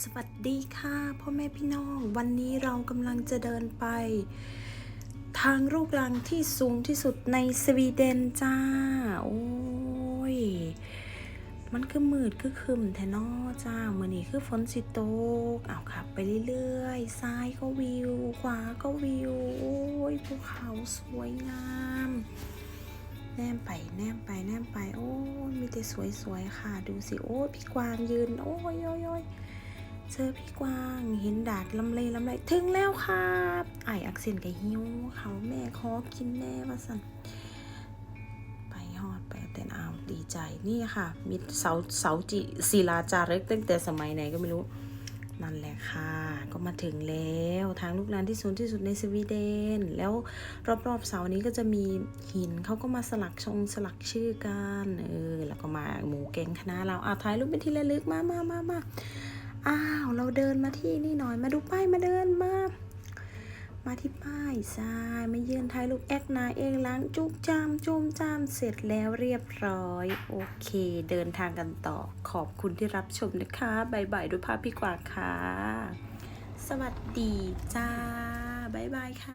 สวัสดีค่ะพ่อแม่พี่น้อง วันนี้เรากำลังจะเดินไป ทางรูปรังที่สูงที่สุดในสวีเดนจ้า โอ้ย มันคือมืดคือคึมแทนอจ้ามือนี้คือฝนสิตกเอาขับไปเรื่อยๆ ซ้ายก็วิว ขวาก็วิว โอ้ยภูเขาสวยงามแนมไปแนมไปแนมไป โอ้ มีแต่สวยๆ ค่ะ ดูสิ โอ้ พี่กวางยืน โอ้ยโอ้ยโอ้ย เจอพี่กวางเห็นดาดลำเลลำไรถึงแล้วครับไออักเซนกับหิวเขาแม่ขอกินแน่ว่าสันไปฮอดไปแต่เอาวดีใจนี่ค่ะมีเสาเสาจิศิลาจารึกตั้งแต่สมัยไหนก็ไม่รู้ นั่นแหละค่ะ ก็มาถึงแล้วทางลูกลานที่สูงที่สุดในสวีเดน แล้วรอบๆเสานี้ก็จะมีหินเขาก็มาสลักชงสลักชื่อกันเออแล้วก็มาหมูแกงคณะเราอะถ่ายรูปเป็นที่ระลึกมามามามา อ้าวเราเดินมาที่นี่หน่อยมาดูป้ายมาเดินมา มาที่ป้ายทรายมาเยือนไทยลูกแอคนาเองล้างจุกจามจุมจามเสร็จแล้วเรียบร้อย โอเค เดินทางกันต่อขอบคุณที่รับชมนะคะบายบายด้วยภาพพี่กว่าค่ะ สวัสดีจ้าบายบายค่ะ